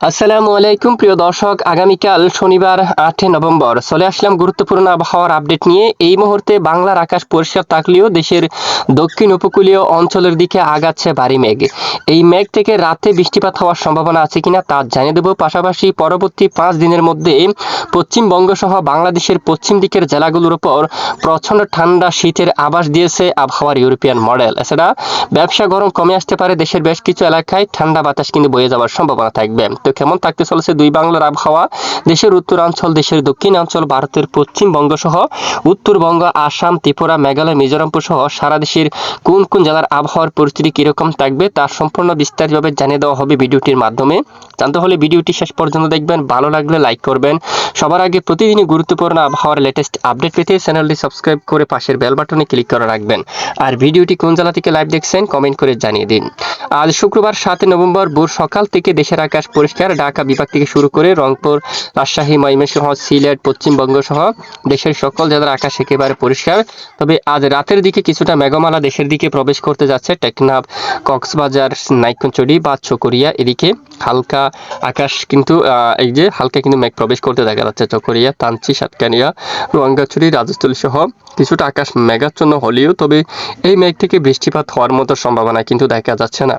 আসসালামু আলাইকুম, প্রিয় দর্শক। আগামীকাল শনিবার আটই নভেম্বর চলে আসলাম গুরুত্বপূর্ণ আবহাওয়ার আপডেট নিয়ে। এই মুহূর্তে বাংলার আকাশ পরিষ্কার থাকলেও দেশের দক্ষিণ উপকূলীয় অঞ্চলের দিকে আগাচ্ছে ভারী মেঘ। এই মেঘ থেকে রাতে বৃষ্টিপাত হওয়ার সম্ভাবনা আছে কিনা তা জানিয়ে দেব। পাশাপাশি পরবর্তী পাঁচ দিনের মধ্যে পশ্চিমবঙ্গ সহ বাংলাদেশের পশ্চিম দিকের জেলাগুলোর উপর প্রচণ্ড ঠান্ডা শীতের আভাস দিয়েছে আবহাওয়ার ইউরোপিয়ান মডেল। এছাড়া ব্যবসা গরম কমে আসতে পারে দেশের বেশ কিছু এলাকায়। ঠান্ডা বাতাস কিন্তু বয়ে যাওয়ার সম্ভাবনা থাকবে। তো কেমন থাকতে চলেছে দুই বাংলার আবহাওয়া? দেশের উত্তরাঞ্চল, দেশের দক্ষিণাঞ্চল, ভারতের পশ্চিমবঙ্গ সহ উত্তরবঙ্গ, আসাম, ত্রিপুরা, মেঘালয়, মিজোরামপুর সহ সারা দেশের কোন কোন জেলার আবহাওয়ার পরিস্থিতি কীরকম থাকবে তার সম্পূর্ণ বিস্তারিতভাবে জানিয়ে দেওয়া হবে ভিডিওটির মাধ্যমে। জানতে হলে ভিডিওটি শেষ পর্যন্ত দেখবেন, ভালো লাগলে লাইক করবেন। সবার আগে প্রতিদিনই গুরুত্বপূর্ণ আবহাওয়ার লেটেস্ট আপডেট পেতে চ্যানেলটি সাবস্ক্রাইব করে পাশের বেল বাটনে ক্লিক করে রাখবেন। আর ভিডিওটি কোন জেলা থেকে লাইভ দেখছেন কমেন্ট করে জানিয়ে দিন। আজ শুক্রবার সাতই নভেম্বর ভোর সকাল থেকে দেশের আকাশ পরিষ্কার, ঢাকা বিভাগ থেকে শুরু করে রংপুর, রাজশাহী, ময়মনসিংহ, সিলেট, পশ্চিমবঙ্গ সহ দেশের সকল জেলার আকাশ একেবারে পরিষ্কার। তবে আজ রাতের দিকে কিছুটা মেঘমালা দেশের দিকে প্রবেশ করতে যাচ্ছে। টেকনাফ, কক্সবাজার, নাইকনচড়ি বা চকরিয়া এদিকে হালকা আকাশ কিন্তু এই যে হালকা কিন্তু মেঘ প্রবেশ করতে দেখা যাচ্ছে চকরিয়া তানচি সাতকানিয়া রোয়াঙ্গাছড়ি, রাজস্থলী সহ কিছুটা আকাশ মেঘাচ্ছন্ন হলেও তবে এই মেঘ থেকে বৃষ্টিপাত হওয়ার মতো সম্ভাবনা কিন্তু দেখা যাচ্ছে না।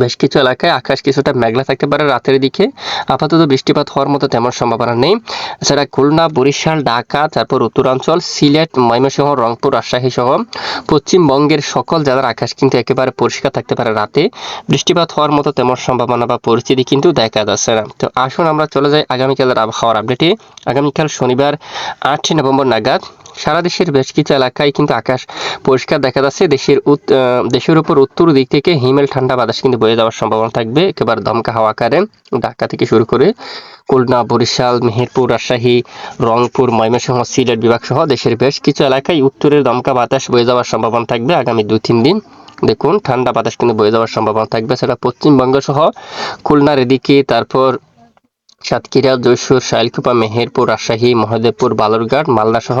বেশ কিছু এলাকায় আকাশ কিছুটা মেঘলা থাকতে পারে রাতের দিকে। আপাতত বৃষ্টিপাত হওয়ার মতো তেমন সম্ভাবনা নেই। এছাড়া খুলনা, বরিশাল, ঢাকা, তারপর উত্তরাঞ্চল, সিলেট, ময়মনসিংহ, রংপুর রাজশাহী সহ পশ্চিমবঙ্গের সকল জেলার আকাশ কিন্তু একেবারে পরিষ্কার থাকতে পারে রাতে। বৃষ্টিপাত হওয়ার মতো তেমন সম্ভাবনা বা পরিস্থিতি কিন্তু দেখা যাচ্ছে না। তো আসুন আমরা চলে যাই আগামীকালের আবহাওয়ার আপডেটে আগামীকাল শনিবার আটই নভেম্বর নাগাদ সারা দেশের বেশ কিছু এলাকায় কিন্তু আকাশ পরিষ্কার দেখা যাচ্ছে। দেশের দেশের উপর উত্তর দিক থেকে হিমেল, ঠান্ডা, বাতাস কিন্তু বয়ে যাওয়ার সম্ভাবনা থাকবে। একেবারে দমকা হাওয়া আকারে ঢাকা থেকে শুরু করে খুলনা, বরিশাল, মেহেরপুর, রাজশাহী, রংপুর, ময়মনসিংহ, সিলেট বিভাগ সহ দেশের বেশ কিছু এলাকায় উত্তরের দমকা বাতাস বয়ে যাওয়ার সম্ভাবনা থাকবে আগামী দুই তিন দিন। দেখুন, ঠান্ডা বাতাস কিন্তু বয়ে যাওয়ার সম্ভাবনা থাকবে। সেটা পশ্চিমবঙ্গ সহ খুলনার এদিকে, তারপর সাতক্ষীরা, যশোর, শাইলকুপা, মেহেরপুর, রাজশাহী, মহাদেবপুর, বালুরঘাট মালদা সহ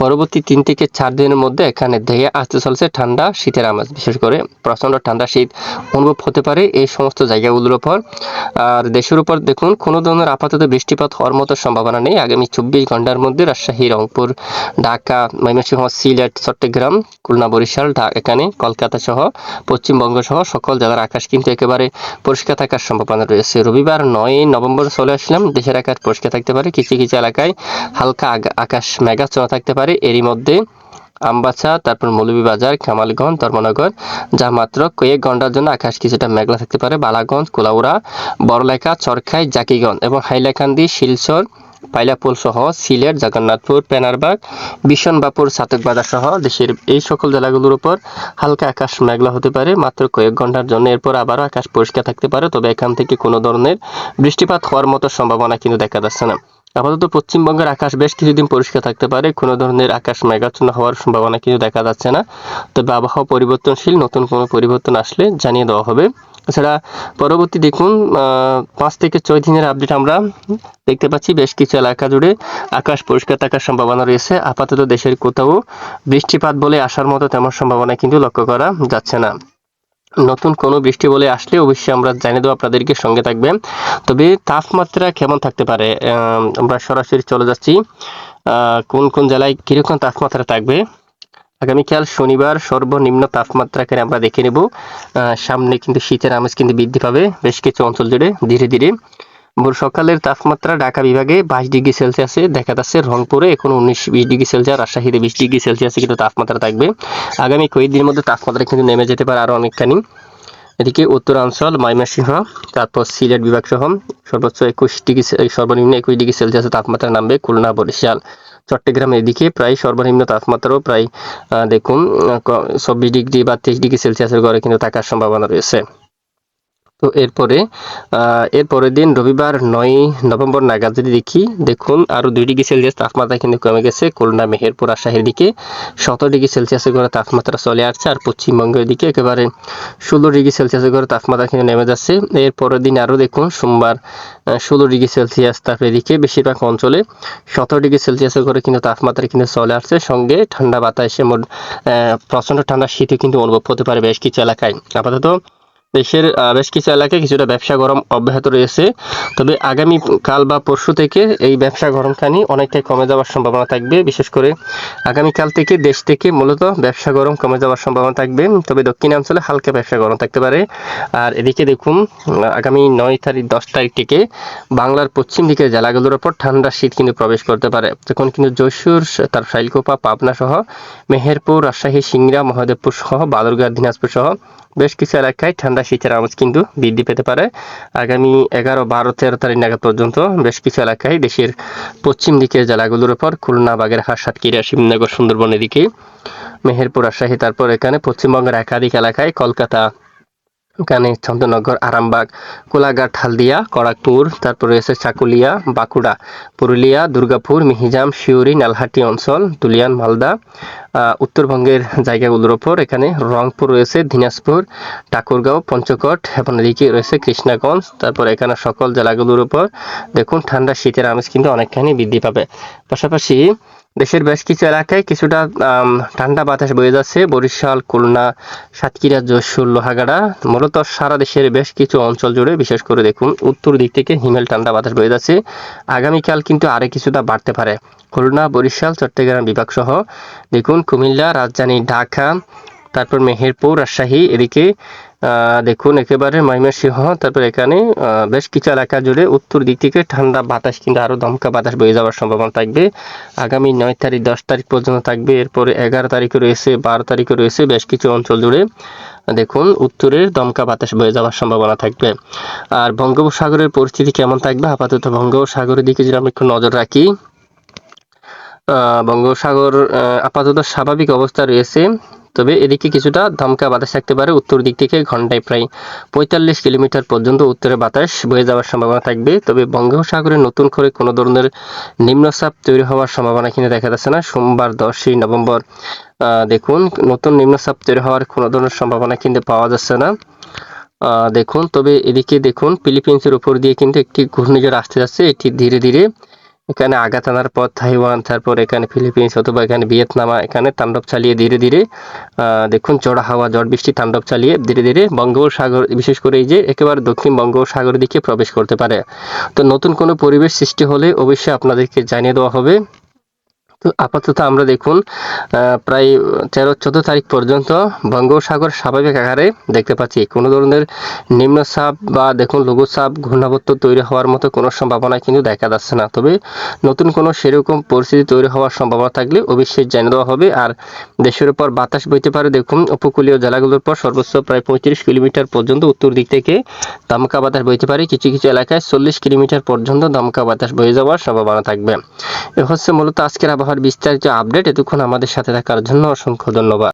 পরবর্তী তিন থেকে চার দিনের মধ্যে এখানে ধেয়ে আসতে চলছে ঠান্ডা, শীতের আমেজ। বিশেষ করে প্রচণ্ড ঠান্ডা শীত অনুভব হতে পারে এই সমস্ত জায়গাগুলোর উপর। আর দেশের উপর দেখুন, কোনো ধরনের আপাতত বৃষ্টিপাত হওয়ার মতো সম্ভাবনা নেই। আগামী চব্বিশ ঘণ্টার মধ্যে রাজশাহী, রংপুর, ঢাকা, ময়মনসিংহ, সিলেট, চট্টগ্রাম, খুলনা, বরিশাল এখানে কলকাতা সহ পশ্চিমবঙ্গ সহ সকল জেলার আকাশ কিন্তু একেবারে পরিষ্কার থাকার সম্ভাবনা রয়েছে। রবিবার নয় নভেম্বর চলে আসলাম দেশের আকাশ পরিষ্কার থাকতে পারে, কিছু কিছু এলাকায় হালকা আকাশ মেঘাচ্ছন্ন থাকতে পারে। এরই মধ্যে আমবাছা তারপর মৌলভীবাজার কামালগঞ্জ ধর্মনগর, যা মাত্র কয়েক ঘণ্টার জন্য আকাশ কিছুটা মেঘলা থাকতে পারে। বালাগঞ্জ, কোলাউড়া, বড়লেখা, চরখাই, জাকিগঞ্জ এবং হাইলাকান্দি, শিলচর পাইলাপুল সহ সিলেট, জগন্নাথপুর পেনারবাগ বিশনবাপুর সাতকবাজার সহ দেশের এই সকল জেলাগুলোর উপর হালকা আকাশ মেঘলা হতে পারে, মাত্র কয়েক ঘণ্টার জন্য। এরপর আবারও আকাশ পরিষ্কার থাকতে পারে, তবে এখান থেকে কোনো ধরনের বৃষ্টিপাত হওয়ার মতো সম্ভাবনা কিন্তু দেখা যাচ্ছে না। আপাতত পশ্চিমবঙ্গের আকাশ বেশ কিছুদিন পরিষ্কার থাকতে পারে, কোনো ধরনের আকাশ মেঘাচ্ছন্ন হওয়ার সম্ভাবনা কিন্তু দেখা যাচ্ছে না। তবে আবহাওয়া পরিবর্তনশীল, নতুন কোনো পরিবর্তন আসলে জানিয়ে দেওয়া হবে। এছাড়া পরবর্তী দেখুন পাঁচ থেকে ছয় দিনের আপডেট আমরা দেখতে পাচ্ছি। বেশ কিছু এলাকা জুড়ে আকাশ পরিষ্কার থাকার সম্ভাবনা রয়েছে। আপাতত দেশের কোথাও বৃষ্টিপাত বলে আসার মতো তেমন সম্ভাবনা কিন্তু লক্ষ্য করা যাচ্ছে না। নতুন কোনো বৃষ্টি বলে আসলে অবশ্যই আমরা জানিয়ে দেবো আপনাদেরকে সঙ্গে থাকবেন। তবে তাপমাত্রা কেমন থাকতে পারে? আমরা সরাসরি চলে যাচ্ছি। কোন কোন জেলায় কীরকম তাপমাত্রা থাকবে? আগামীকাল শনিবার সর্বনিম্ন তাপমাত্রা এখানে আমরা দেখে নেব। সামনে কিন্তু শীতের আমেজ কিন্তু বৃদ্ধি পাবে। বেশ কিছু অঞ্চল জুড়ে ধীরে ধীরে। ভোর সকালের তাপমাত্রা ঢাকা বিভাগে বাইশ ডিগ্রি সেলসিয়াসে দেখা যাচ্ছে। রংপুরে এখন উনিশ বিশ ডিগ্রি সেলসিয়াস, রাজশাহীতে বিশ ডিগ্রি সেলসিয়াসে কিন্তু তাপমাত্রা থাকবে। আগামী কয়েকদিনের মধ্যে তাপমাত্রা কিন্তু নেমে যেতে পারে আরও অনেকখানি। এদিকে উত্তরাঞ্চল, ময়মনসিংহ, তারপর সিলেট বিভাগ সহ সর্বোচ্চ একুশ ডিগ্রি সর্বনিম্ন একুশ ডিগ্রি সেলসিয়াসের তাপমাত্রা নামবে খুলনা, বরিশাল। চট্টগ্রাম এদিকে প্রায় সর্বনিম্ন তাপমাত্রাও প্রায় দেখুন চব্বিশ ডিগ্রি বা তেইশ ডিগ্রি সেলসিয়াসের গড়ে কিন্তু থাকার সম্ভাবনা রয়েছে। তো এরপরে আহ, এর পরের দিন রবিবার নয় নভেম্বর নাগাদ যদি দেখি দেখুন আরও দুই ডিগ্রি সেলসিয়াস তাপমাত্রা কিন্তু কমে গেছে। খুলনা মেহেরপুর রাজশাহীর দিকে সতেরো ডিগ্রি সেলসিয়াসের ঘরে তাপমাত্রা চলে আসছে আর পশ্চিমবঙ্গের দিকে একেবারে ষোলো ডিগ্রি সেলসিয়াসের ঘরে তাপমাত্রা কিন্তু নেমে যাচ্ছে। এর পরের দিন আরও দেখুন সোমবার ষোলো ডিগ্রি সেলসিয়াস তারপরে এদিকে বেশিরভাগ অঞ্চলে সতেরো ডিগ্রি সেলসিয়াসের ঘরে কিন্তু তাপমাত্রা কিন্তু চলে আসছে। সঙ্গে ঠান্ডা বাতাসে মোট প্রচণ্ড ঠান্ডা শীতে কিন্তু অনুভব হতে পারে বেশ কিছু এলাকায়। আপাতত দেশের বেশ কিছু এলাকায় কিছুটা ব্যবসা গরম অব্যাহত রয়েছে। তবে আগামী কাল বা পরশু থেকে এই ব্যবসা গরমখানি অনেকটাই কমে যাওয়ার সম্ভাবনা থাকবে। বিশেষ করে আগামীকাল থেকে দেশ থেকে মূলত ব্যবসা গরম কমে যাওয়ার সম্ভাবনা থাকবে। তবে দক্ষিণাঞ্চলে হালকা ব্যবসা গরম থাকতে পারে। আর এদিকে দেখুন আগামী নয় তারিখ, দশ তারিখ থেকে বাংলার পশ্চিম দিকের জেলাগুলোর ওপর ঠান্ডা শীত কিন্তু প্রবেশ করতে পারে। তখন কিন্তু যশোর তার শাইলকোপা পাবনা সহ মেহেরপুর, রাজশাহী, সিংড়া, মহাদেবপুর সহ বালুরঘাট দিনাজপুর সহ বেশ কিছু এলাকায় ঠান্ডা শীতের আমেজ কিন্তু বৃদ্ধি পেতে পারে। আগামী এগারো, বারো, তেরো তারিখ নাগাদ পর্যন্ত বেশ কিছু এলাকায় দেশের পশ্চিম দিকের জেলাগুলোর উপর খুলনা, বাগেরহাট, সাতক্ষীরা, শিবনগর সুন্দরবন এদিকে মেহেরপুর, রাজশাহী, তারপর এখানে পশ্চিমবঙ্গের একাধিক এলাকায় কলকাতা, এখানে চন্দ্রনগর আরামবাগ, কোলাঘাট, হালদিয়া, কড়াকপুর, তারপর রয়েছে চাকুলিয়া, বাঁকুড়া, পুরুলিয়া, দুর্গাপুর, মিহিজাম শিউরি নালহাটি অঞ্চল, দুলিয়ান, মালদা উত্তরবঙ্গের জায়গাগুলোর ওপর। এখানে রংপুর রয়েছে, দিনাজপুর, ঠাকুরগাঁও, পঞ্চকট এবং এদিকে রয়েছে, কৃষ্ণাগঞ্জ। তারপর এখানে সকল জেলাগুলোর উপর দেখুন, ঠান্ডা শীতের আমেজ কিন্তু অনেকখানি বৃদ্ধি পাবে। পাশাপাশি দেশের বেশ কিছু এলাকায় কিছুটা ঠান্ডা বাতাস বয়ে যাচ্ছে। বরিশাল, খুলনা, সাতক্ষীরা, যশোর, লোহাগাড়া, মূলত সারা দেশের বেশ কিছু অঞ্চল জুড়ে, বিশেষ করে দেখুন, উত্তর দিক থেকে হিমেল ঠান্ডা বাতাস বয়ে যাচ্ছে। আগামীকাল কিন্তু আরে কিছুটা বাড়তে পারে। খুলনা, বরিশাল, চট্টগ্রাম বিভাগ সহ দেখুন, কুমিল্লা, রাজধানী, ঢাকা তারপর মেহেরপুর, রাজশাহী, এদিকে দেখুন একেবারে ময়মনসিংহ, তারপর এখানে বেশ কিছু এলাকা জুড়ে উত্তর দিক থেকে ঠান্ডা বাতাস কিন্তু আরও দমকা বাতাস বয়ে যাওয়ার সম্ভাবনা থাকবে। আগামী নয় তারিখ, দশ তারিখ পর্যন্ত থাকবে। এরপরে এগারো তারিখে রয়েছে, বারো তারিখে রয়েছে বেশ কিছু অঞ্চল জুড়ে। দেখুন, উত্তরের দমকা বাতাস বয়ে যাওয়ার সম্ভাবনা থাকবে। আর বঙ্গোপসাগরের পরিস্থিতি কেমন থাকবে? আপাতত বঙ্গোপসাগরের দিকে যদি আমরা একটু নজর রাখি বঙ্গোপসাগর আপাতত স্বাভাবিক অবস্থা রয়েছে। তবে এদিকে কিছুটা ধমকা বাতাস থাকতে পারে উত্তর দিক থেকে ঘন্টায় প্রায় পঁয়তাল্লিশ কিলোমিটার পর্যন্ত উত্তরে বাতাস বয়ে যাওয়ার সম্ভাবনা থাকবে। তবে বঙ্গোপসাগরে নতুন করে কোনো ধরনের নিম্নচাপ তৈরি হওয়ার সম্ভাবনা কিন্তু দেখা যাচ্ছে না। সোমবার দশই নভেম্বর দেখুন, নতুন নিম্নচাপ তৈরি হওয়ার কোনো ধরনের সম্ভাবনা কিন্তু পাওয়া যাচ্ছে না। দেখুন, তবে এদিকে দেখুন, ফিলিপিন্সের উপর দিয়ে কিন্তু একটি ঘূর্ণিঝড় আসতে যাচ্ছে। এটি ধীরে ধীরে এখানে আঘাত আনার পর তাইওয়ান, তারপর এখানে ফিলিপিন্স অথবা এখানে ভিয়েতনামা, এখানে তাণ্ডব চালিয়ে ধীরে ধীরে দেখুন চড়া হাওয়া, ঝড় বৃষ্টি, তাণ্ডব চালিয়ে ধীরে ধীরে বঙ্গোপসাগর, বিশেষ করে এই যে একেবারে দক্ষিণ বঙ্গোপসাগর দিকে প্রবেশ করতে পারে। তো নতুন কোনো পরিবেশ সৃষ্টি হলে অবশ্যই আপনাদেরকে জানিয়ে দেওয়া হবে। আপাতত আমরা দেখুন প্রায় তেরো, চোদ্দ তারিখ পর্যন্ত বঙ্গোপসাগর স্বাভাবিক আকারে দেখতে পাচ্ছি। কোনো ধরনের নিম্নচাপ বা দেখুন, লঘুচাপ, ঘূর্ণাবর্ত তৈরি হওয়ার মতো কোনো সম্ভাবনা কিন্তু দেখা যাচ্ছে না। তবে নতুন কোনো সেরকম পরিস্থিতি তৈরি হওয়ার সম্ভাবনা থাকলে অবশ্যই জানিয়ে দেওয়া হবে। আর দেশের উপর বাতাস বইতে পারে, দেখুন, উপকূলীয় জেলাগুলোর পর সর্বোচ্চ প্রায় পঁয়ত্রিশ কিলোমিটার পর্যন্ত উত্তর দিক থেকে দমকা বাতাস বইতে পারে। কিছু কিছু এলাকায় চল্লিশ কিলোমিটার পর্যন্ত দমকা বাতাস বয়ে যাওয়ার সম্ভাবনা থাকবে। এ হচ্ছে মূলত আজকের আবহাওয়ার বিস্তারিত আপডেট এতক্ষণ আমাদের সাথে থাকার জন্য অসংখ্য ধন্যবাদ।